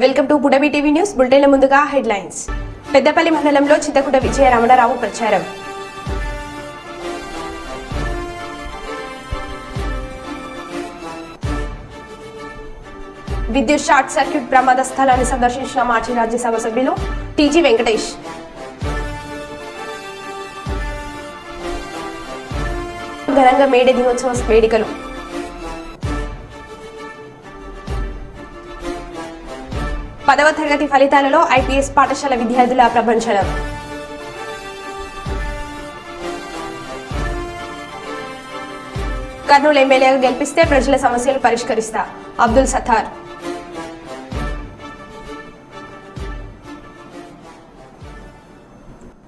Welcome to బుడబి TV news బులెటిన్ల ముందుగా హెడ్లైన్స్. పెద్దపల్లి మండలంలో చింతకుంట విజయ రమణారావు ప్రచారం. విద్యుత్ షార్ట్ సర్క్యూట్ ప్రమాద స్థలాన్ని సందర్శించిన మాజీ రాజ్యసభ సభ్యులు టీజీ వెంకటేష్. ఘనంగా మేడే దినోత్సవ వేడుకలు. పదవ తరగతి ఫలితాలలో ఐపీఎస్ పాఠశాల విద్యార్థుల ప్రభంజనం కర్నూలు ఎమ్మెల్యేగా గెలిపిస్తే ప్రజల సమస్యలు పరిష్కరిస్తా. అబ్దుల్ సత్తార్.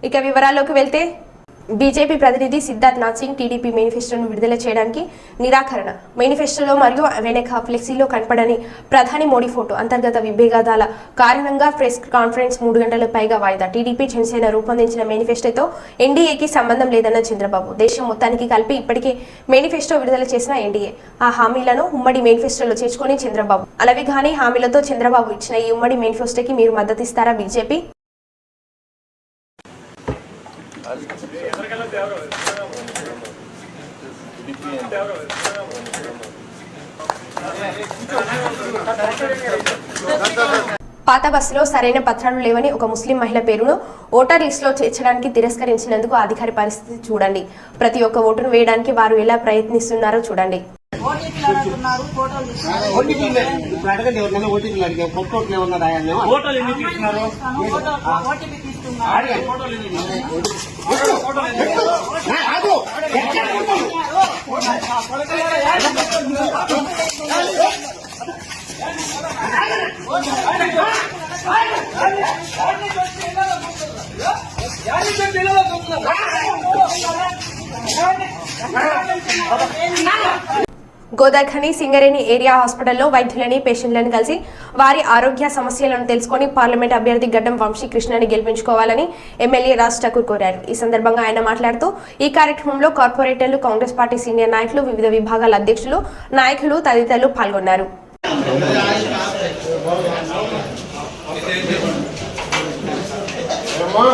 ఇక వివరాల్లోకి వెళ్తే బీజేపీ ప్రతినిధి సిద్ధార్థ్ నాథ్ సింగ్ టీడీపీ మేనిఫెస్టోను విడుదల చేయడానికి నిరాకరణ. మేనిఫెస్టోలో మరియు వెనక ఫ్లెక్సీలో కనపడని ప్రధాని మోడీ ఫోటో అంతర్గత విభేదాల కారణంగా ప్రెస్ కాన్ఫరెన్స్ మూడు గంటల పైగా వాయిదా. టీడీపీ జనసేన రూపొందించిన మేనిఫెస్టోతో ఎన్డీఏకి సంబంధం లేదన్న చంద్రబాబు. దేశం మొత్తానికి కలిపి ఇప్పటికే మేనిఫెస్టో విడుదల చేసిన ఎన్డీఏ. ఆ హామీలను ఉమ్మడి మేనిఫెస్టోలో చేర్చుకొని చంద్రబాబు. అలావి కానీ హామీలతో చంద్రబాబు ఇచ్చిన ఈ ఉమ్మడి మేనిఫెస్టోకి మీరు మద్దతిస్తారా బీజేపీ? పాత బస్సులో సరైన పత్రాలు లేవని ఒక ముస్లిం మహిళ పేరును ఓటర్ లిస్టులో చేర్చడానికి తిరస్కరించినందుకు ఆ అధికారి పరిస్థితి చూడండి. ప్రతి ఒక్క ఓటును వేయడానికి వారు ఎలా ప్రయత్నిస్తున్నారో చూడండి. ఓటీపీ ఇప్పుడు గోదాఖని సింగరేణి ఏరియా హాస్పిటల్లో వైద్యులని పేషెంట్లను కలిసి వారి ఆరోగ్య సమస్యలను తెలుసుకొని పార్లమెంట్ అభ్యర్థి గడ్డం వంశీకృష్ణని గెలిపించుకోవాలని ఎమ్మెల్యే రాజ్ ఠాకూర్ కోరారు ఈ సందర్భంగా ఆయన మాట్లాడుతూ ఈ కార్యక్రమంలో కార్పొరేటర్లు కాంగ్రెస్ పార్టీ సీనియర్ నాయకులు వివిధ విభాగాల అధ్యక్షులు నాయకులు తదితరులు పాల్గొన్నారు ఏమో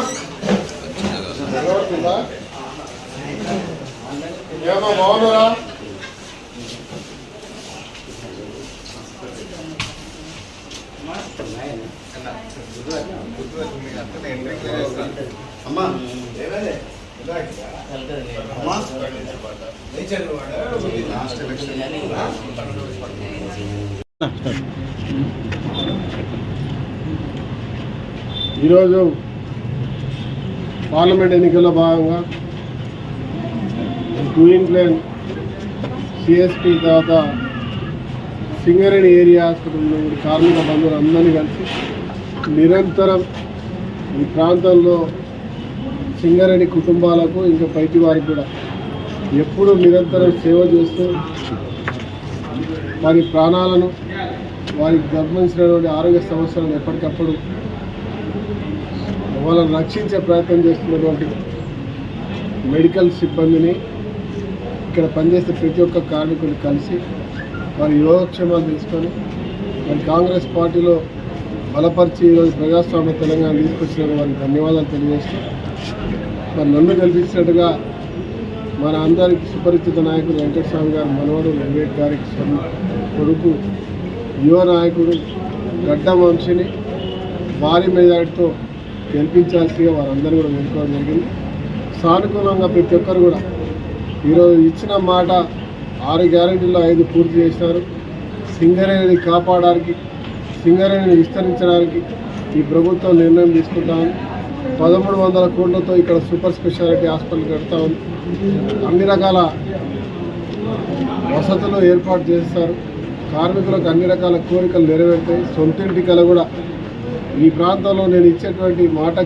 ఎవరుకుందా? అమ్మా. లాస్ట్ ఈరోజు పార్లమెంట్ ఎన్నికల్లో భాగంగా క్వీన్ ప్లేన్ సిఎస్పి తర్వాత సింగరేణి ఏరియా హాస్పిటల్లో కార్మిక బంధువులు అందరినీ కలిసి నిరంతరం ఈ ప్రాంతంలో సింగరేణి కుటుంబాలకు ఇంకా పైకి వారికి కూడా ఎప్పుడూ నిరంతరం సేవ చేస్తూ వారి ప్రాణాలను వారికి గర్భించినటువంటి ఆరోగ్య సమస్యలను ఎప్పటికప్పుడు వాళ్ళని రక్షించే ప్రయత్నం చేస్తున్నటువంటి మెడికల్ సిబ్బందిని ఇక్కడ పనిచేసే ప్రతి ఒక్క కార్మికులు కలిసి వారి యోగక్షేమాలు తీసుకొని మరి కాంగ్రెస్ పార్టీలో బలపరిచి ఈరోజు ప్రజాస్వామ్య తెలంగాణ తీసుకొచ్చిన వారికి ధన్యవాదాలు తెలియజేస్తూ మరి నన్ను కల్పించినట్టుగా మన అందరికి సుపరిచిత నాయకుడు వెంకటస్వామి గారు మనవడు వెంకట్ గారికి కొడుకు యువ నాయకుడు గడ్డ వంశీని భారీ మెజార్టీతో గెలిపించాల్సిగా వారందరూ కూడా వెళ్ళుకోవడం జరిగింది. సానుకూలంగా ప్రతి ఒక్కరు కూడా ఈరోజు ఇచ్చిన మాట ఆరు గ్యారెంటీలో ఐదు పూర్తి చేశారు. సింగరేణిని కాపాడడానికి సింగరేణిని విస్తరించడానికి ఈ ప్రభుత్వం నిర్ణయం తీసుకుంటామని పదమూడు వందల కోట్లతో ఇక్కడ సూపర్ స్పెషాలిటీ హాస్పిటల్ కడతామని అన్ని రకాల వసతులు ఏర్పాటు చేస్తారు. కార్మికులకు అన్ని రకాల కోరికలు నెరవేరుతాయి. సొంతింటి కల కూడా ఈ ప్రాంతంలో నేను ఇచ్చేటువంటి మాట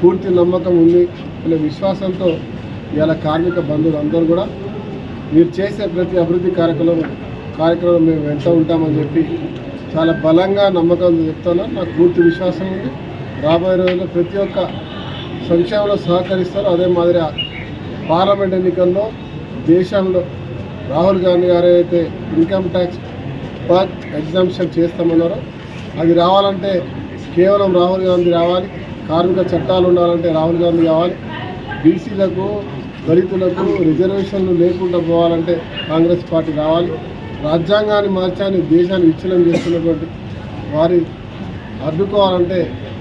పూర్తి నమ్మకం ఉంది అనే విశ్వాసంతో ఇవాళ కార్మిక బంధువులు అందరూ కూడా మీరు చేసే ప్రతి అభివృద్ధి కార్యక్రమం కార్యక్రమం మేము వెంట ఉంటామని చెప్పి చాలా బలంగా నమ్మకం చెప్తాను నాకు పూర్తి విశ్వాసం ఉంది. రాబోయే రోజుల్లో ప్రతి ఒక్క సంక్షేమంలో సహకరిస్తారు అదే మాదిరిగా పార్లమెంట్ ఎన్నికల్లో దేశంలో రాహుల్ గాంధీ గారు అయితే ఇన్కమ్ ట్యాక్స్ పర్ ఎగ్జామ్షన్ చేస్తామన్నారో అది రావాలంటే కేవలం రాహుల్ గాంధీ రావాలి. కార్మిక చట్టాలు ఉండాలంటే రాహుల్ గాంధీ కావాలి. బీసీలకు దళితులకు రిజర్వేషన్లు లేకుండా పోవాలంటే కాంగ్రెస్ పార్టీ రావాలి. రాజ్యాంగాన్ని మార్చాన్ని దేశాన్ని విచ్ఛిన్నం చేస్తున్నటువంటి వారి అడ్డుకోవాలంటే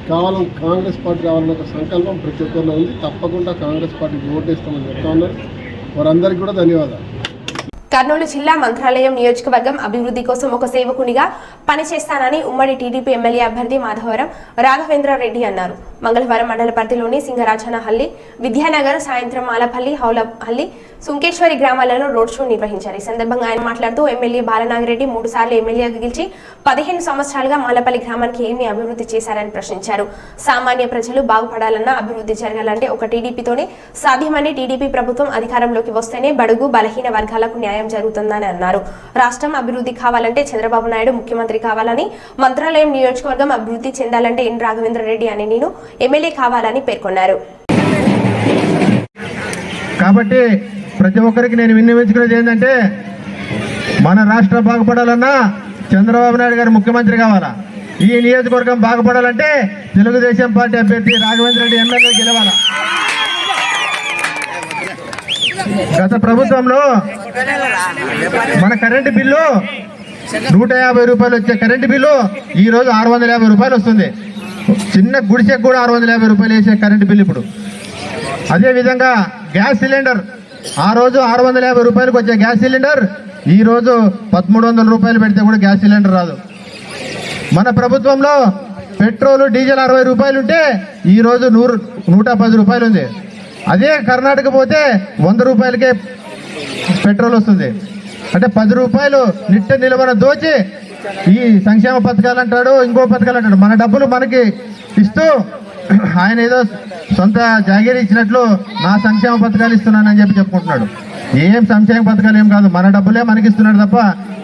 కేవలం కాంగ్రెస్ పార్టీ రావాలన్న ఒక సంకల్పం ప్రతి ఒక్కరిలో ఉంది. తప్పకుండా కాంగ్రెస్ పార్టీకి ఓటేస్తామని చెప్తా ఉన్నారు. వారందరికీ కూడా ధన్యవాదాలు. కర్నూలు జిల్లా మంత్రాలయం నియోజకవర్గం అభివృద్ధి కోసం ఒక సేవకునిగా పనిచేస్తానని ఉమ్మడి టీడీపీ ఎమ్మెల్యే అభ్యర్థి మాధవరం రాఘవేంద్రారెడ్డి అన్నారు. మంగళవారం మండల పరిధిలోని సింగరాచనహల్లి విద్యానగర్ సాయంత్రం మాలపల్లి హౌలహల్లి సుంకేశ్వరి గ్రామాలలో రోడ్ షో నిర్వహించారు. ఈ సందర్భంగా ఆయన మాట్లాడుతూ ఎమ్మెల్యే బాలనాగిరెడ్డి మూడు సార్లు ఎమ్మెల్యేగా గెలిచి పదిహేను సంవత్సరాలుగా మాలపల్లి గ్రామానికి ఏమి అభివృద్ధి చేశారని ప్రశ్నించారు. సామాన్య ప్రజలు బాగుపడాలన్నా అభివృద్ధి జరగాలంటే ఒక టీడీపీతోనే సాధ్యమని టీడీపీ ప్రభుత్వం అధికారంలోకి వస్తేనే బడుగు బలహీన వర్గాలకు న్యాయం జరుగుతుందని అన్నారు. రాష్ట్రం అభివృద్ధి కావాలంటే చంద్రబాబు నాయుడు ముఖ్యమంత్రి కావాలని మంత్రాలయం నియోజకవర్గం అభివృద్ధి చెందాలంటే ఎన్. రాఘవేంద్ర రెడ్డి అని నేను ఎమ్మెల్యే కావాలని పేర్కొన్నారు. కాబట్టి ప్రతి ఒక్కరికి నేను విన్నవించుకునేది ఏంటంటే మన రాష్ట్రం బాగుపడాలన్నా చంద్రబాబు నాయుడు గారు ముఖ్యమంత్రి కావాలా? ఈ నియోజకవర్గం బాగుపడాలంటే తెలుగుదేశం పార్టీ అభ్యర్థి రాఘవేంద్ర రెడ్డి ఎమ్మెల్యే గెలవాలా? గత ప్రభుత్వంలో మన కరెంటు బిల్లు నూట యాభై రూపాయలు వచ్చే కరెంటు బిల్లు ఈరోజు ఆరు వందల యాభై రూపాయలు వస్తుంది. చిన్న గుడిసెకు కూడా ఆరు వందల యాభై రూపాయలు వేసే కరెంటు బిల్ ఇప్పుడు. అదేవిధంగా గ్యాస్ సిలిండర్ ఆ రోజు ఆరు వందల యాభై రూపాయలకు వచ్చే గ్యాస్ సిలిండర్ ఈ రోజు పదమూడు వందల రూపాయలు పెడితే కూడా గ్యాస్ సిలిండర్ రాదు. మన ప్రభుత్వంలో పెట్రోల్ డీజిల్ అరవై రూపాయలు ఉంటే ఈరోజు నూరు నూట పది రూపాయలు ఉంది. అదే కర్ణాటక పోతే వంద రూపాయలకే పెట్రోల్ వస్తుంది. అంటే పది రూపాయలు నిట్ట నిలవన దోచి ఈ సంక్షేమ పథకాలు అంటాడు ఇంకో పథకాలు అంటాడు. మన డబ్బులు మనకి ఇస్తూ ఆయన ఏదో సొంత జాగీర్ ఇచ్చినట్లు నా సంక్షేమ పథకాలు ఇస్తున్నానని చెప్పి చెప్పుకుంటున్నాడు. ఏం సంక్షేమ పథకాలు ఏం కాదు మన డబ్బులే మనకి ఇస్తున్నాడు తప్ప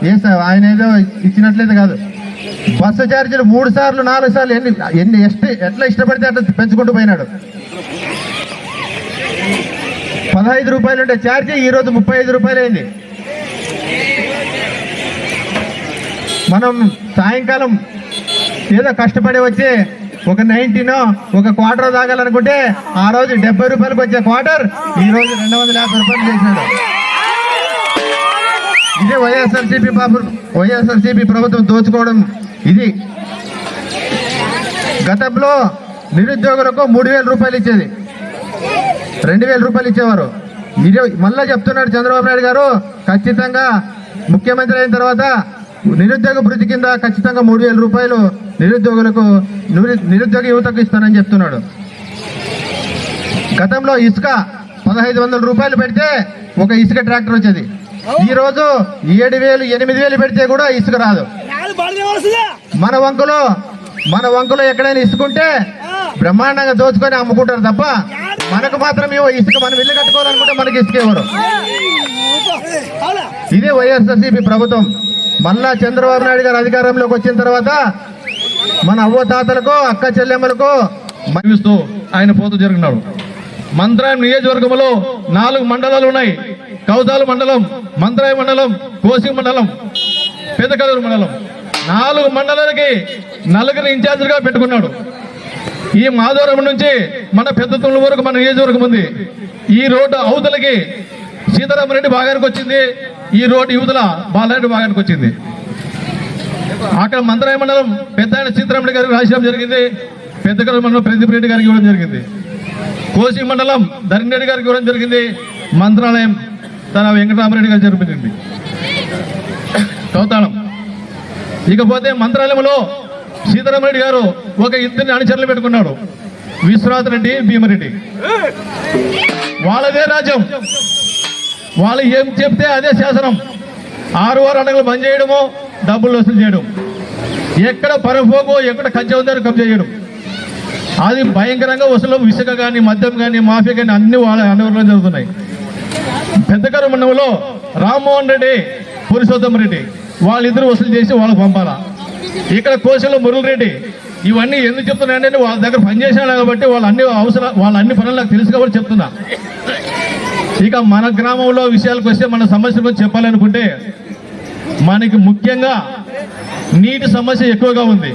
ఏ ఆయన ఏదో ఇచ్చినట్లయితే కాదు. బస్సు ఛార్జీలు మూడు సార్లు నాలుగు సార్లు ఎన్ని ఎన్ని ఎస్ట్ ఎట్లా ఇష్టపడితే అట్లా పెంచుకుంటూ పోయినాడు. పదహైదు రూపాయలు ఉంటే ఛార్జీ ఈరోజు ముప్పై ఐదు రూపాయలు అయింది మనం సాయంకాలం ఏదో కష్టపడి వచ్చి ఒక నైన్టీనో ఒక క్వార్టర్ తాగాలనుకుంటే ఆ రోజు డెబ్బై రూపాయలకు వచ్చే క్వార్టర్ ఈ రోజు రెండు వందల యాభై రూపాయలు చేసినాడు ఇదే వైఎస్ఆర్సీపీ వైఎస్ఆర్సీపీ ప్రభుత్వం దోచుకోవడం ఇది. గతంలో నిరుద్యోగులకు మూడు వేల రూపాయలు ఇచ్చేది. రెండు వేల రూపాయలు ఇచ్చేవారు. ఇది మళ్ళా చెప్తున్నాడు చంద్రబాబు నాయుడు గారు ఖచ్చితంగా ముఖ్యమంత్రి అయిన తర్వాత నిరుద్యోగ భృతి కింద ఖచ్చితంగా మూడు వేల రూపాయలు నిరుద్యోగులకు నిరు- నిరుద్యోగ యువతకు ఇస్తానని చెప్తున్నాడు. గతంలో ఇసుక పదహైదు వందల రూపాయలు పెడితే ఒక ఇసుక ట్రాక్టర్ వచ్చేది. ఈ రోజు ఏడు వేలు ఎనిమిది వేలు పెడితే కూడా ఇసుక రాదు. మన వంకలో మన వంకలో ఎక్కడైనా ఇసుకుంటే బ్రహ్మాండంగా దోచుకొని అమ్ముకుంటారు తప్ప మనకు మాత్రం ఇసుక మనం ఇల్లు కట్టుకోవాలనుకుంటే మనకి ఇసుక ఇవ్వరు. ఇదే వైఎస్ఆర్సీపీ ప్రభుత్వం. మళ్ళా చంద్రబాబు నాయుడు గారు అధికారంలోకి వచ్చిన తర్వాత మన అవ్వతాతలకు అక్క చెల్లెమ్మలకు భావిస్తూ ఆయన పోతూ జరిగినాడు. మంత్రాయం నియోజకవర్గంలో నాలుగు మండలాలు ఉన్నాయి. కౌతాలు మండలం మంత్రాయ మండలం కోసి మండలం పెదకలూరు మండలం. నాలుగు మండలాలకి నలుగురు ఇన్ఛార్జ్గా పెట్టుకున్నాడు. ఈ మాధవరం నుంచి మన పెద్ద తుళ్ళ వరకు మన నియోజకవర్గం ఉంది. ఈ రోడ్డు అవతలకి సీతారామరెడ్డి భాగానికి వచ్చింది. ఈ రోడ్డు యువతల బాలారెడ్డి భాగానికి వచ్చింది. అక్కడ మంత్రాయ మండలం పెద్ద ఆయన సీతారామరెడ్డి గారికి రాసిడం జరిగింది. పెద్దకల మండలం ప్రదీప్ రెడ్డి గారికి ఇవ్వడం జరిగింది. కోసి మండలం ధరణి రెడ్డి గారికి ఇవ్వడం జరిగింది. మంత్రాలయం తన వెంకటరామరెడ్డి గారు జరిపించింది. కౌతాళం ఇకపోతే మంత్రాలయంలో సీతారామరెడ్డి గారు ఒక ఇద్దరిని అనుచరులు పెట్టుకున్నాడు. విశ్వనాథ్ రెడ్డి భీమరెడ్డి. వాళ్ళదే రాజ్యం. వాళ్ళు ఏం చెప్తే అదే శాసనం. ఆరు వారు అడగలు బంద్ చేయడము డబ్బులు వసూలు చేయడం. ఎక్కడ పరపోకో ఎక్కడ కబ్జా ఉందని కబ్జా చేయడం. అది భయంకరంగా వసూలు ఇసుక కానీ మద్యం కానీ మాఫియా కానీ అన్ని వాళ్ళ అనువరంలో జరుగుతున్నాయి. పెద్దకర మండలంలో రామ్మోహన్ రెడ్డి పురుషోత్తమ రెడ్డి వాళ్ళిద్దరు వసూలు చేసి వాళ్ళకి పంపాలా. ఇక్కడ కోసలు మురళి రెడ్డి ఇవన్నీ ఎందుకు చెప్తున్నానంటే వాళ్ళ దగ్గర పనిచేసాను కాబట్టి వాళ్ళ అన్ని అవసరం వాళ్ళ అన్ని పనులు నాకు తెలుసు కాబట్టి చెప్తున్నా. ఇక మన గ్రామంలో విషయాలకు వస్తే మన సమస్య గురించి చెప్పాలనుకుంటే మనకి ముఖ్యంగా నీటి సమస్య ఎక్కువగా ఉంది.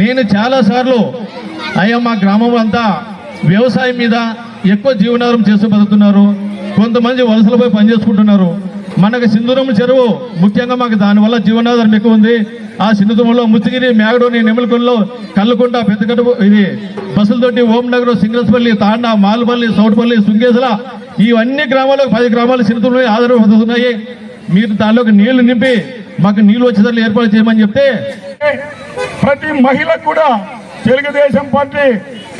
నేను చాలాసార్లు అయ్యా మా గ్రామం అంతా వ్యవసాయం మీద ఎక్కువ జీవనాధారం చేస్తూ బతుకుతున్నారు. కొంతమంది వలసలు పోయి పనిచేసుకుంటున్నారు మనకు సింధురం చెరువు ముఖ్యంగా మాకు దానివల్ల జీవనాధారం ఎక్కువ ఉంది. ఆ సింధురంలో ముత్తిగిరి మేగడోని నెమలకొండలో కల్లుకుంట పెద్దగడుపు ఇది బస్సులతోటి ఓం నగర్ సింగల్స్పల్లి తాండా మాల్పల్లి సౌట్పల్లి సుంగేసల ఇవన్నీ గ్రామాలకు పది గ్రామాలు సింధురంలో పొందుతున్నాయి మీరు దానిలోకి నీళ్ళు నింపి మాకు నీళ్ళు వచ్చేదాన్ని ఏర్పాటు చేయమని చెప్తే ప్రతి మహిళకు కూడా తెలుగుదేశం పార్టీ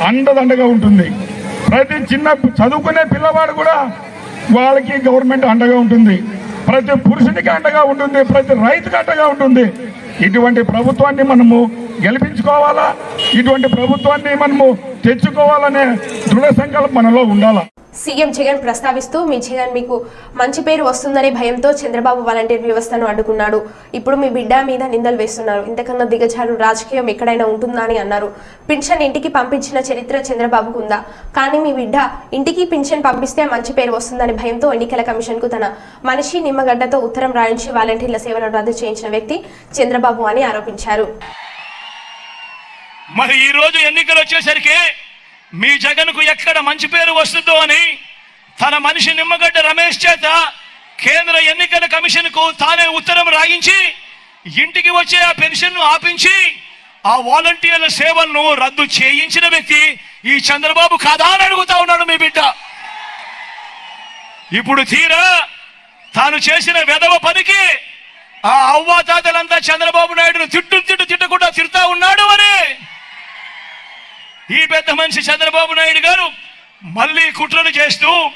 అండదండగా ఉంటుంది. ప్రతి చిన్న చదువుకునే పిల్లవాడు కూడా వాళ్ళకి గవర్నమెంట్ అండగా ఉంటుంది. ప్రతి పురుషునికి అండగా ఉంటుంది ప్రతి రైతుకి అండగా ఉంటుంది. ఇటువంటి ప్రభుత్వాన్ని మనము గెలిపించుకోవాలా? ఇటువంటి ప్రభుత్వాన్ని మనము తెచ్చుకోవాలనే దృఢ సంకల్పం మనలో ఉండాలా? సీఎం జగన్ ప్రస్తావిస్తూ మీ జగన్ మీకు మంచి పేరు వస్తుందనే భయంతో చంద్రబాబు వాలంటీర్ వ్యవస్థను అడ్డుకున్నాడు. ఇప్పుడు మీ బిడ్డ మీద నిందలు వేస్తున్నారు. ఇంతకన్నా దిగజారు రాజకీయం ఎక్కడైనా ఉంటుందా? అని అన్నారు. పింఛన్ ఇంటికి పంపించిన చరిత్ర చంద్రబాబుకు ఉందా? కానీ మీ బిడ్డ ఇంటికి పింఛన్ పంపిస్తే మంచి పేరు వస్తుందనే భయంతో ఎన్నికల కమిషన్కు తన మనిషి నిమ్మగడ్డతో ఉత్తరం రాయించి వాలంటీర్ల సేవలను రద్దు చేయించిన వ్యక్తి చంద్రబాబు అని ఆరోపించారు. మరి ఈ రోజు ఎన్నికలు వచ్చేసరికి మీ జగన్కు ఎక్కడ మంచి పేరు వస్తుందో అని తన మనిషి నిమ్మగడ్డ రమేష్ చేత కేంద్ర ఎన్నికల కమిషన్కు తానే ఉత్తరం రాయించి ఇంటికి వచ్చే ఆ పెన్షన్ను ఆపించి ఆ వాలంటీర్ల సేవలను రద్దు చేయించిన వ్యక్తి ఈ చంద్రబాబు కాదా అని అడుగుతా ఉన్నాడు మీ బిడ్డ. ఇప్పుడు తీరా తాను చేసిన వెధవ పనికి ఆ అవ్వాతాతలంతా చంద్రబాబు నాయుడును తిట్టు తిట్టు తిట్టకుండా తిడతా ఉన్నాడు అని ఈ పెద్ద మనిషి చంద్రబాబు నాయుడు గారు మళ్ళీ కుట్రలు చేస్తూ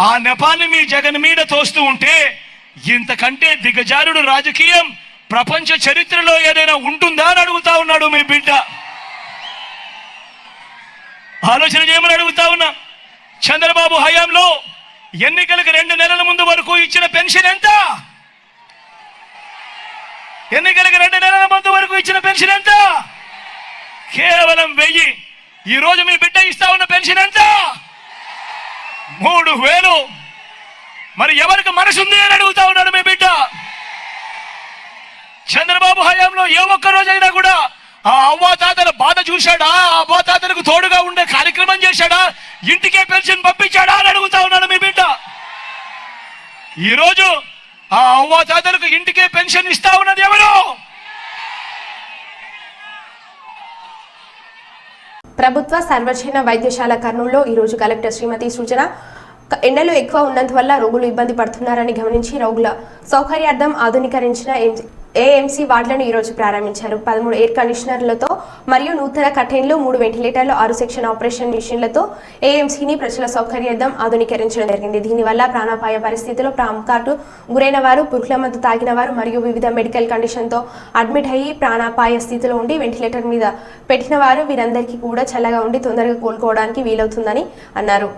ఆ నెపాన్ని మీ జగన్ మీద తోస్తూ ఉంటే ఇంతకంటే దిగజారుడు రాజకీయం ప్రపంచ చరిత్రలో ఏదైనా ఉంటుందా అని అడుగుతా ఉన్నాడు మీ బిడ్డ. ఆలోచన చేయమని అడుగుతా ఉన్నా. చంద్రబాబు హయాంలో ఎన్నికలకు రెండు నెలల ముందు వరకు ఇచ్చిన పెన్షన్ ఎంత? ఎన్నికలకు రెండు నెలల ముందు వరకు ఇచ్చిన పెన్షన్ ఎంత? కేవలం వెయ్యి. ఈ రోజు మీ బిడ్డ ఇస్తా ఉన్న పెన్షన్ ఎంత? మూడు వేలు. మరి ఎవరికి మనసుంది అని అడుగుతా ఉన్నాడు మీ బిడ్డ? చంద్రబాబు హయాంలో ఏ ఒక్క రోజైనా కూడా ఆ అవ్వాతాతల బాధ చూశాడా? ఆ అవ్వాతాతలకు తోడుగా ఉండే కార్యక్రమం చేశాడా? ఇంటికే పెన్షన్ పంపించాడా అని అడుగుతా ఉన్నాడు మీ బిడ్డ. ఈరోజు ఆ అవ్వాతాతలకు ఇంటికే పెన్షన్ ఇస్తా ఉన్నది ఎవరు? ప్రభుత్వ సర్వజన వైద్యశాల కర్నూలులో ఈరోజు కలెక్టర్ శ్రీమతి సృజన ఎండలు ఎక్కువ ఉన్నందువల్ల రోగులు ఇబ్బంది పడుతున్నారని గమనించి రోగుల సౌకర్యార్థం ఆధునీకరించిన ఏఎంసీ వార్డులను ఈరోజు ప్రారంభించారు. పదమూడు ఎయిర్ కండిషనర్లతో మరియు నూతన కటైన్లు మూడు వెంటిలేటర్లు ఆరు సెక్షన్ ఆపరేషన్ మిషన్లతో ఏఎంసీని ప్రజల సౌకర్యార్థం ఆధునీకరించడం జరిగింది. దీనివల్ల ప్రాణాపాయ పరిస్థితిలో ప్రాంకాటు గురైన వారు పురుగుల మందు తాగిన వారు మరియు వివిధ మెడికల్ కండిషన్తో అడ్మిట్ అయ్యి ప్రాణాపాయ స్థితిలో ఉండి వెంటిలేటర్ మీద పెట్టిన వారు వీరందరికీ కూడా చల్లగా ఉండి తొందరగా కోలుకోవడానికి వీలవుతుందని అన్నారు.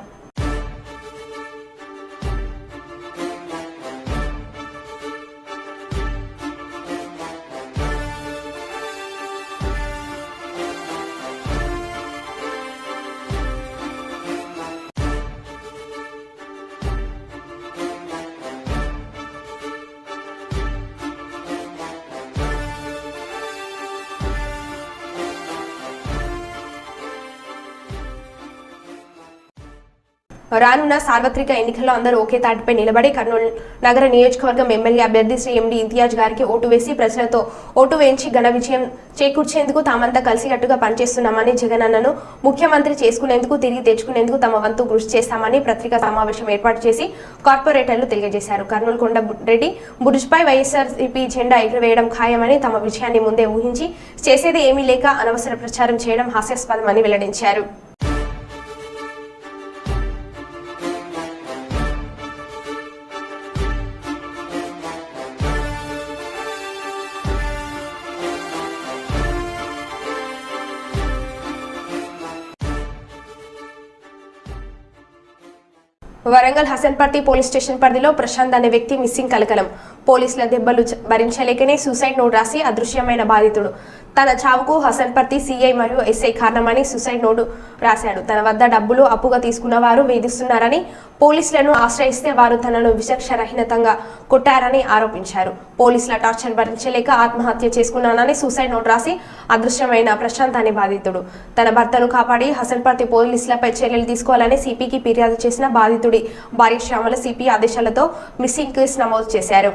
రానున్న సార్వత్రిక ఎన్నికల్లో అందరూ ఒకే తాటిపై నిలబడి కర్నూలు నగర నియోజకవర్గం ఎమ్మెల్యే అభ్యర్థి శ్రీ ఎండి ఇంతియాజ్ గారికి ఓటు వేసి ప్రజలతో ఓటు వేయించి ఘన విజయం చేకూర్చేందుకు తామంతా కలిసికట్టుగా పనిచేస్తున్నామని జగనన్నను ముఖ్యమంత్రి చేసుకునేందుకు తిరిగి తెచ్చుకునేందుకు తమ వంతు కృషి చేస్తామని పత్రికా సమావేశం ఏర్పాటు చేసి కార్పొరేటర్లు తెలియజేశారు. కర్నూలు కొండ రెడ్డి బురుజ్పై వైఎస్ఆర్సీపీ జెండా ఎగురవేయడం ఖాయమని తమ విజయాన్ని ముందే ఊహించి చేసేది ఏమీ లేక అనవసర ప్రచారం చేయడం హాస్యాస్పదమని వెల్లడించారు. వరంగల్ హసన్పర్తి పోలీస్ స్టేషన్ పరిధిలో ప్రశాంత్ అనే వ్యక్తి మిస్సింగ్ కలకలం. పోలీసుల దెబ్బలు భరించలేకనే సూసైడ్ నోట్ రాసి అదృశ్యమైన బాధితుడు. తన చావుకు హసన్పర్తి సీఐ మరియు ఎస్ఐ కారణమని సూసైడ్ నోటు రాశాడు. తన వద్ద డబ్బులు అప్పుగా తీసుకున్న వారు వేధిస్తున్నారని పోలీసులను ఆశ్రయిస్తే వారు తనను విచక్షరహీనతంగా కొట్టారని ఆరోపించారు. పోలీసుల టార్చర్ భరించలేక ఆత్మహత్య చేసుకున్నానని సూసైడ్ నోట్ రాసి అదృశ్యమైన ప్రశాంత్ అనే బాధితుడు. తన భర్తను కాపాడి హసన్పర్తి పోలీసులపై చర్యలు తీసుకోవాలని సిపికి ఫిర్యాదు చేసిన బాధితుడి భార్య శ్యామల సిపి ఆదేశాలతో మిస్సింగ్ కేసు నమోదు చేశారు.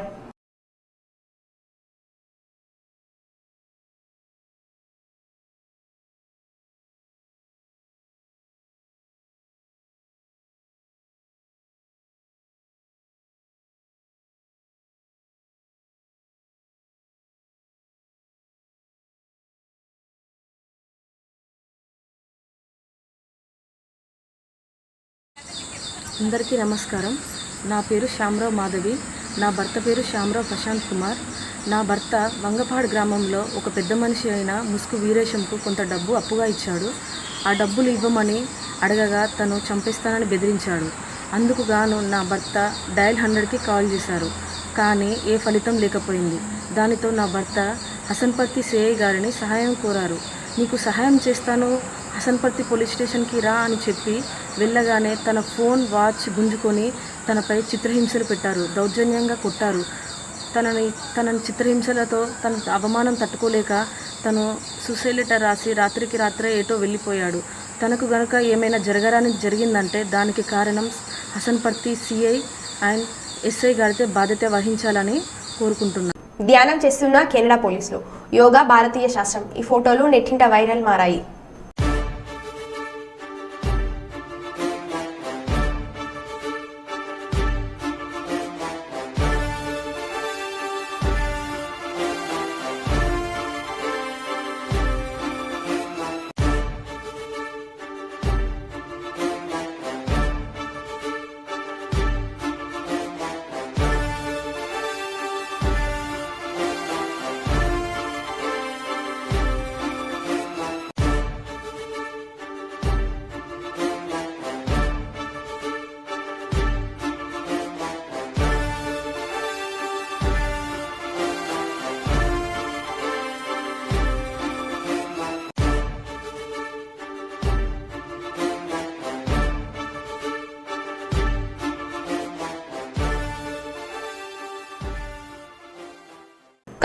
అందరికీ నమస్కారం. నా పేరు శ్యామరావు మాధవి. నా భర్త పేరు శ్యామరావు ప్రశాంత్ కుమార్. నా భర్త వంగపాడు గ్రామంలో ఒక పెద్ద మనిషి అయిన ముసుగు వీరేశంకు కొంత డబ్బు అప్పుగా ఇచ్చాడు. ఆ డబ్బులు ఇవ్వమని అడగగా తను చంపేస్తానని బెదిరించాడు. అందుకు గాను నా భర్త డయల్ హండ్రెడ్కి కాల్ చేశారు. కానీ ఏ ఫలితం లేకపోయింది. దానితో నా భర్త హసన్పర్తి సిఐ గారిని సహాయం కోరారు. నీకు సహాయం చేస్తాను. హసన్పర్తి పోలీస్ స్టేషన్కి రా అని చెప్పి వెళ్ళగానే తన ఫోన్ వాచ్ గుంజుకొని తనపై చిత్రహింసలు పెట్టారు. దౌర్జన్యంగా కొట్టారు. తనని తనని చిత్రహింసలతో తన అవమానం తట్టుకోలేక తను సూసైడ్ లెటర్ రాసి రాత్రికి రాత్రే ఏటో వెళ్ళిపోయాడు. తనకు గనుక ఏమైనా జరగరాని జరిగిందంటే దానికి కారణం హసన్పర్తి సిఐ అండ్ ఎస్ఐ గారితే బాధ్యత వహించాలని కోరుకుంటున్నాను ధ్యానం చేస్తున్న కెనడా పోలీసులు. యోగా భారతీయ శాస్త్రం. ఈ ఫోటోలు నెట్టింట వైరల్ మారాయి.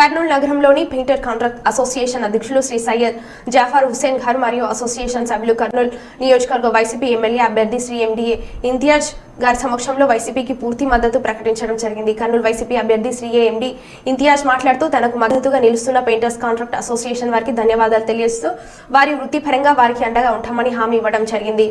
కర్నూలు నగరంలోని పెయింటర్ కాంట్రాక్ట్ అసోసియేషన్ అధ్యక్షులు శ్రీ సయ్యద్ జాఫర్ హుసేన్ ఖాన్ మరియు అసోసియేషన్ సభ్యులు కర్నూలు నియోజకవర్గ వైసీపీ ఎమ్మెల్యే అభ్యర్థి శ్రీ ఎండిఏ ఇంతియాజ్ గారి సమక్షంలో వైసీపీకి పూర్తి మద్దతు ప్రకటించడం జరిగింది. కర్నూలు వైసీపీ అభ్యర్థి శ్రీ ఎండి ఇంతియాజ్ మాట్లాడుతూ తనకు మద్దతుగా నిలుస్తున్న పెయింటర్స్ కాంట్రాక్ట్ అసోసియేషన్ వారికి ధన్యవాదాలు తెలియజేస్తూ వారి వృత్తిపరంగా వారికి అండగా ఉంటామని హామీ ఇవ్వడం జరిగింది.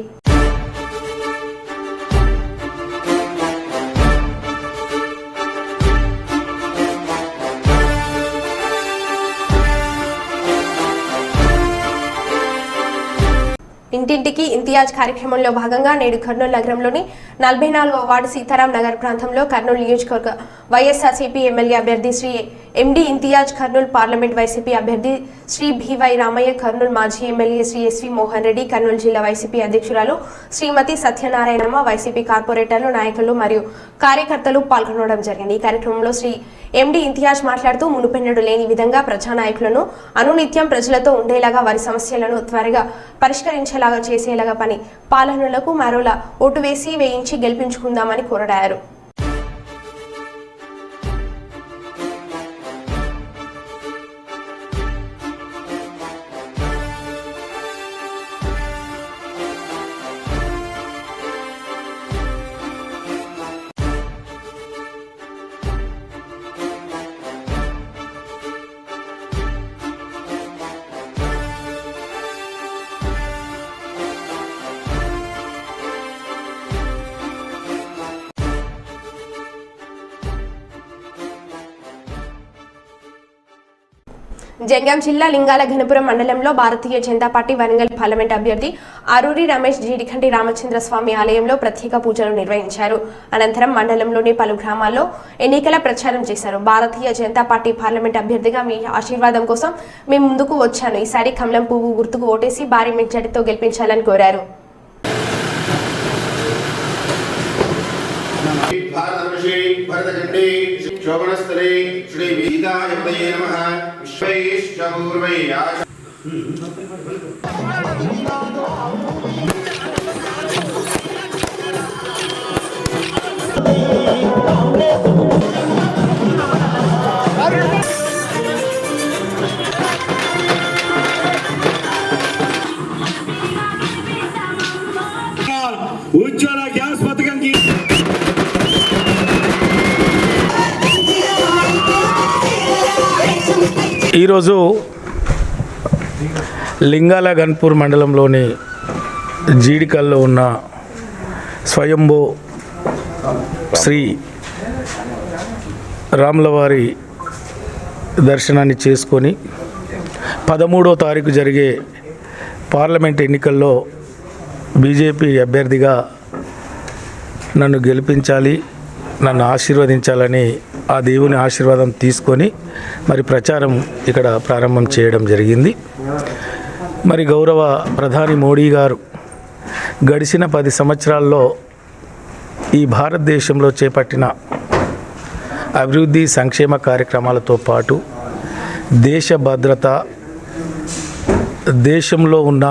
ఇంటింటికి ఇంతియాజ్ కార్యక్రమంలో భాగంగా నేడు కర్నూలు నగరంలోని నలభై నాలుగో వార్డు సీతారాం నగర్ ప్రాంతంలో కర్నూలు నియోజకవర్గ వైఎస్ఆర్సీపీ ఎమ్మెల్యే అభ్యర్థి Shri MD Imtiaz Kurnool parliament YCP అభ్యర్థి శ్రీ బివై రామయ్య కర్నూలు మాజీ ఎమ్మెల్యే శ్రీ ఎస్వి మోహన్ రెడ్డి కర్నూలు జిల్లా వైసీపీ అధ్యక్షురాలు శ్రీమతి సత్యనారాయణమ్మ వైసీపీ కార్పొరేటర్లు నాయకులు మరియు కార్యకర్తలు పాల్గొనడం జరిగింది. ఈ కార్యక్రమంలో శ్రీ ఎండి ఇంతియాజ్ మాట్లాడుతూ మునుపెన్నడు లేని విధంగా ప్రజానాయకులను అనునిత్యం ప్రజలతో ఉండేలాగా వారి సమస్యలను త్వరగా పరిష్కరించేలాగా చేసేలాగా పని పాలనలకు మరోలా ఓటు వేసి వేయించి గెలిపించుకుందామని కోరడారు జంగ్యాం జిల్లా లింగాల ఘనపురం మండలంలో భారతీయ జనతా పార్టీ వరంగల్ పార్లమెంట్ అభ్యర్థి అరూరి రమేష్ జీడికంటి రామచంద్ర స్వామి ఆలయంలో ప్రత్యేక పూజలు నిర్వహించారు. అనంతరం మండలంలోని పలు గ్రామాల్లో ఎన్నికల ప్రచారం చేశారు. భారతీయ జనతా పార్టీ పార్లమెంట్ అభ్యర్థిగా మీ ఆశీర్వాదం కోసం మేము ముందుకు వచ్చాను. ఈసారి కమలం పువ్వు గుర్తుకు ఓటేసి భారీ మెజార్టీతో గెలిపించాలని కోరారు. భారతవర్షే భరతఖండే శ్రీ चतुर्वै आच ఈరోజు లింగాల గన్పూర్ మండలంలోని జీడికల్లో ఉన్న స్వయంభూ శ్రీ రాములవారి దర్శనాన్ని చేసుకొని పదమూడో తారీఖు జరిగే పార్లమెంట్ ఎన్నికల్లో బీజేపీ అభ్యర్థిగా నన్ను గెలిపించాలి. నన్ను ఆశీర్వదించాలని ఆ దేవుని ఆశీర్వాదం తీసుకొని మరి ప్రచారం ఇక్కడ ప్రారంభం చేయడం జరిగింది. మరి గౌరవ ప్రధాని మోడీ గారు గడిచిన పది సంవత్సరాల్లో ఈ భారతదేశంలో చేపట్టిన అభివృద్ధి సంక్షేమ కార్యక్రమాలతో పాటు దేశ భద్రత దేశంలో ఉన్న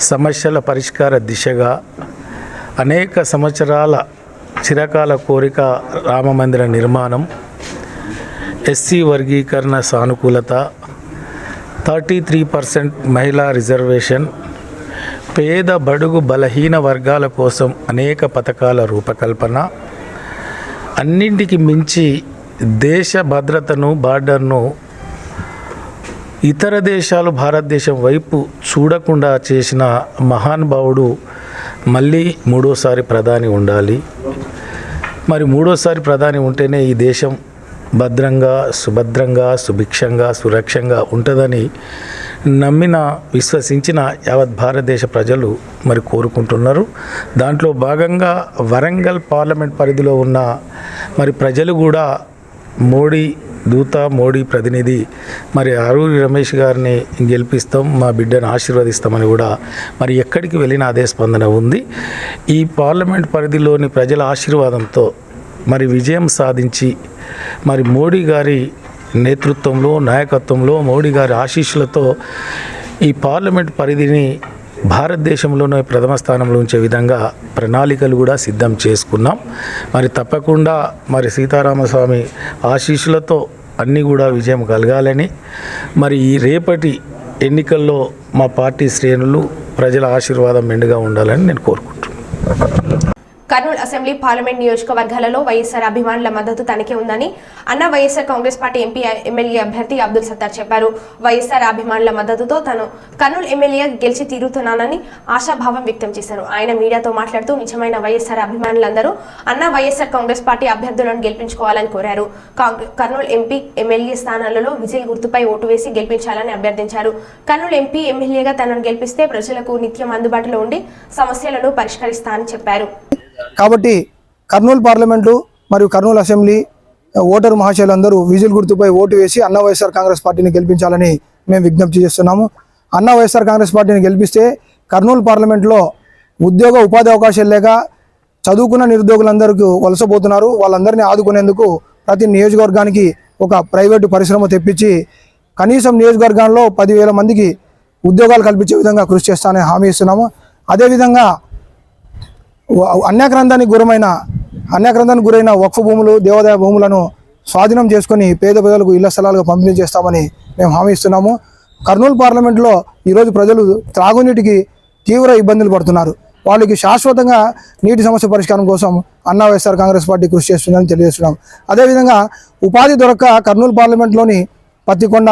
సమస్యల పరిష్కార దిశగా అనేక సంవత్సరాల చిరకాల కోరిక రామమందిర నిర్మాణం ఎస్సీ వర్గీకరణ సానుకూలత థర్టీ త్రీ పర్సెంట్ మహిళా రిజర్వేషన్ పేద బడుగు బలహీన వర్గాల కోసం అనేక పథకాల రూపకల్పన అన్నింటికి మించి దేశ భద్రతను బార్డర్ను ఇతర దేశాలు భారతదేశం వైపు చూడకుండా చేసిన మహానుభావుడు మళ్ళీ మూడోసారి ప్రధాని ఉండాలి. మరి మూడోసారి ప్రధాని ఉంటేనే ఈ దేశం భద్రంగా సుభద్రంగా సుభిక్షంగా సురక్షంగా ఉంటుందని నమ్మిన విశ్వసించిన యావత్ భారతదేశ ప్రజలు మరి కోరుకుంటున్నారు. దాంట్లో భాగంగా వరంగల్ పార్లమెంట్ పరిధిలో ఉన్న మరి ప్రజలు కూడా మోడీ దూత మోడీ ప్రతినిధి మరి అరూరి రమేష్ గారిని గెలిపిస్తాం మా బిడ్డను ఆశీర్వదిస్తామని కూడా మరి ఎక్కడికి వెళ్ళినా అదే స్పందన ఉంది. ఈ పార్లమెంట్ పరిధిలోని ప్రజల ఆశీర్వాదంతో మరి విజయం సాధించి మరి మోడీ గారి నేతృత్వంలో నాయకత్వంలో మోడీ గారి ఆశీస్సులతో ఈ పార్లమెంట్ పరిధిని భారతదేశంలోనే ప్రథమ స్థానంలో ఉంచే విధంగా ప్రణాళికలు కూడా సిద్ధం చేసుకున్నాం. మరి తప్పకుండా మరి సీతారామస్వామి ఆశీస్సులతో అన్నీ కూడా విజయం కలగాలని మరి ఈ రేపటి ఎన్నికల్లో మా పార్టీ శ్రేణులు ప్రజల ఆశీర్వాదం మెండుగా ఉండాలని నేను కోరుకుంటున్నాను. కర్నూలు అసెంబ్లీ పార్లమెంట్ నియోజకవర్గాలలో వైఎస్ఆర్ అభిమానుల మద్దతు తనకే ఉందని అన్న YSR Congress party MP MLA అభ్యర్థి అబ్దుల్ సత్తార్ చెప్పారు. వైఎస్ఆర్ అభిమానుల మద్దతుతో తాను కర్నూలు ఎమ్మెల్యే గెలిచి తీరుతున్నానని ఆశాభావం వ్యక్తం చేశారు. ఆయన మీడియాతో మాట్లాడుతూ నిజమైన వైఎస్ఆర్ అభిమానులందరూ అన్న వైఎస్ఆర్ కాంగ్రెస్ పార్టీ అభ్యర్థులను గెలిపించుకోవాలని కోరారు. కర్నూలు ఎంపీ ఎమ్మెల్యే స్థానాలలో విజయ్ గుర్తుపై ఓటు వేసి గెలిపించాలని అభ్యర్థించారు. కర్నూలు ఎంపీ ఎమ్మెల్యేగా తనను గెలిపిస్తే ప్రజలకు నిత్యం అందుబాటులో ఉండి సమస్యలను పరిష్కరిస్తానని చెప్పారు. కాబట్టి కర్నూలు పార్లమెంటు మరియు కర్నూలు అసెంబ్లీ ఓటరు మహాశయులందరూ విజిల్ గుర్తుపై ఓటు వేసి అన్న వైఎస్ఆర్ కాంగ్రెస్ పార్టీని గెలిపించాలని మేము విజ్ఞప్తి చేస్తున్నాము. అన్న వైఎస్ఆర్ కాంగ్రెస్ పార్టీని గెలిపిస్తే కర్నూలు పార్లమెంట్లో ఉద్యోగ ఉపాధి అవకాశాలు లేక చదువుకున్న నిరుద్యోగులందరికీ వలసపోతున్నారు. వాళ్ళందరినీ ఆదుకునేందుకు ప్రతి నియోజకవర్గానికి ఒక ప్రైవేటు పరిశ్రమ తెప్పించి కనీసం నియోజకవర్గాల్లో పదివేల మందికి ఉద్యోగాలు కల్పించే విధంగా కృషి చేస్తానని హామీ ఇస్తున్నాము. అదేవిధంగా అన్యాగ్రంథానికి గురమైన అన్యాగ్రంథానికి గురైన వక్ఫ్ భూములు దేవాదాయ భూములను స్వాధీనం చేసుకుని పేద ప్రజలకు ఇళ్ళ స్థలాలుగా పంపిణీ చేస్తామని మేము హామీ ఇస్తున్నాము. కర్నూలు పార్లమెంట్లో ఈరోజు ప్రజలు త్రాగునీటికి తీవ్ర ఇబ్బందులు పడుతున్నారు. వాళ్ళకి శాశ్వతంగా నీటి సమస్య పరిష్కారం కోసం అన్నా వైఎస్ఆర్ కాంగ్రెస్ పార్టీ కృషి చేస్తుందని తెలియజేస్తున్నాం. అదేవిధంగా ఉపాధి దొరక్క కర్నూలు పార్లమెంట్లోని పత్తికొండ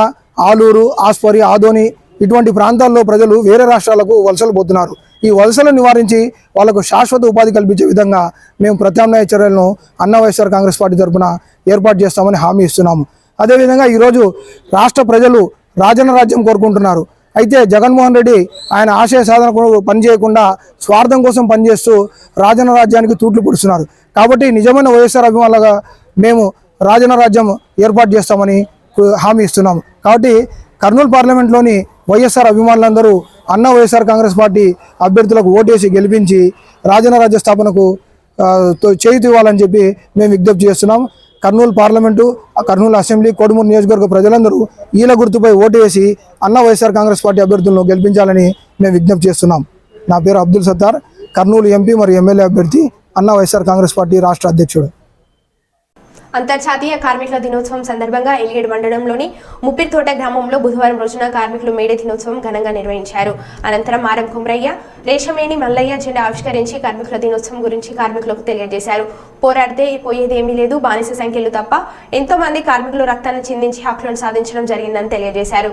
ఆలూరు ఆస్పరి ఆదోని ఇటువంటి ప్రాంతాల్లో ప్రజలు వేరే రాష్ట్రాలకు వలసలు పోతున్నారు. ఈ వలసలను నివారించి వాళ్ళకు శాశ్వత ఉపాధి కల్పించే విధంగా మేము ప్రత్యామ్నాయ చర్యలను అన్న వైఎస్ఆర్ కాంగ్రెస్ పార్టీ తరఫున ఏర్పాటు చేస్తామని హామీ ఇస్తున్నాము అదేవిధంగా ఈరోజు రాష్ట్ర ప్రజలు రాజన్న రాజ్యం కోరుకుంటున్నారు. అయితే జగన్మోహన్ రెడ్డి ఆయన ఆశయ సాధనకు పనిచేయకుండా స్వార్థం కోసం పనిచేస్తూ రాజన్న రాజ్యానికి తూట్లు పొడుస్తున్నారు. కాబట్టి నిజమైన వైఎస్ఆర్ అభిమానులుగా మేము రాజన్న రాజ్యం ఏర్పాటు చేస్తామని హామీ ఇస్తున్నాం. కాబట్టి కర్నూలు పార్లమెంట్లోని వైఎస్ఆర్ అభిమానులందరూ అన్న వైఎస్ఆర్ కాంగ్రెస్ పార్టీ అభ్యర్థులకు ఓటేసి గెలిపించి రాజన్న రాజ్య స్థాపనకు ఆ, ఇవ్వాలని చెప్పి మేము విజ్ఞప్తి చేస్తున్నాం. కర్నూలు పార్లమెంటు ఆ కర్నూలు అసెంబ్లీ కోడుమూరు నియోజకవర్గ ప్రజలందరూ ఈల గుర్తుపై ఓటు వేసి అన్న వైఎస్ఆర్ కాంగ్రెస్ పార్టీ అభ్యర్థులను గెలిపించాలని మేము విజ్ఞప్తి చేస్తున్నాం. నా పేరు అబ్దుల్ సత్తార్. కర్నూలు ఎంపీ మరియు ఎమ్మెల్యే అభ్యర్థి అన్న వైఎస్ఆర్ కాంగ్రెస్ పార్టీ రాష్ట్ర అధ్యక్షుడు. అంతర్జాతీయ కార్మికుల దినోత్సవం సందర్భంగా ఎలిగేడ్ మండలంలోని ముప్పిరితోట గ్రామంలో బుధవారం రోజున కార్మికులు మేడే దినోత్సవం ఘనంగా నిర్వహించారు. అనంతరం ఆరం కుమ్రయ్య రేషమేణి మల్లయ్య జెండా ఆవిష్కరించి కార్మికుల దినోత్సవం గురించి కార్మికులకు తెలియజేశారు. పోరాడితే పోయేది ఏమీ లేదు బానిస సంఖ్యలు తప్ప ఎంతో మంది కార్మికులు రక్తాన్ని చిందించి హక్కులను సాధించడం జరిగిందని తెలియజేశారు.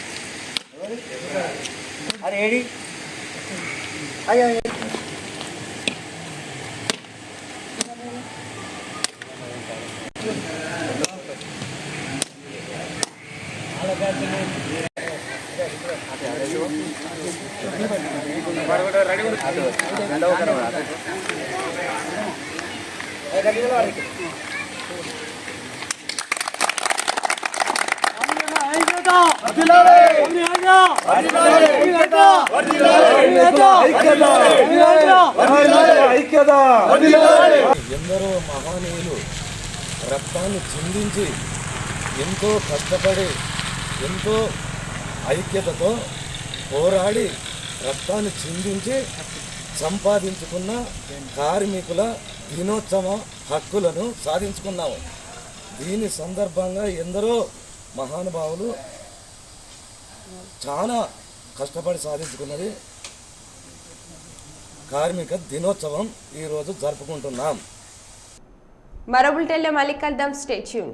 আরে এডি আয় আয় ரெடி ரெடி ఎందరో మహనీయులు రక్తాన్ని చిందించి ఎంతో కష్టపడి ఎంతో ఐక్యతతో పోరాడి రక్తాన్ని చిందించి సంపాదించుకున్న కార్మికుల దినోత్సవ హక్కులను సాధించుకున్నాము దీని సందర్భంగా ఎందరో మహానుభావులు చాలా కష్టపడి సాధించుకున్నది కార్మిక దినోత్సవం ఈరోజు జరుపుకుంటున్నాం. మరో బులెటిన్లో మళ్ళీ కలుద్దాం. స్టేట్యూన్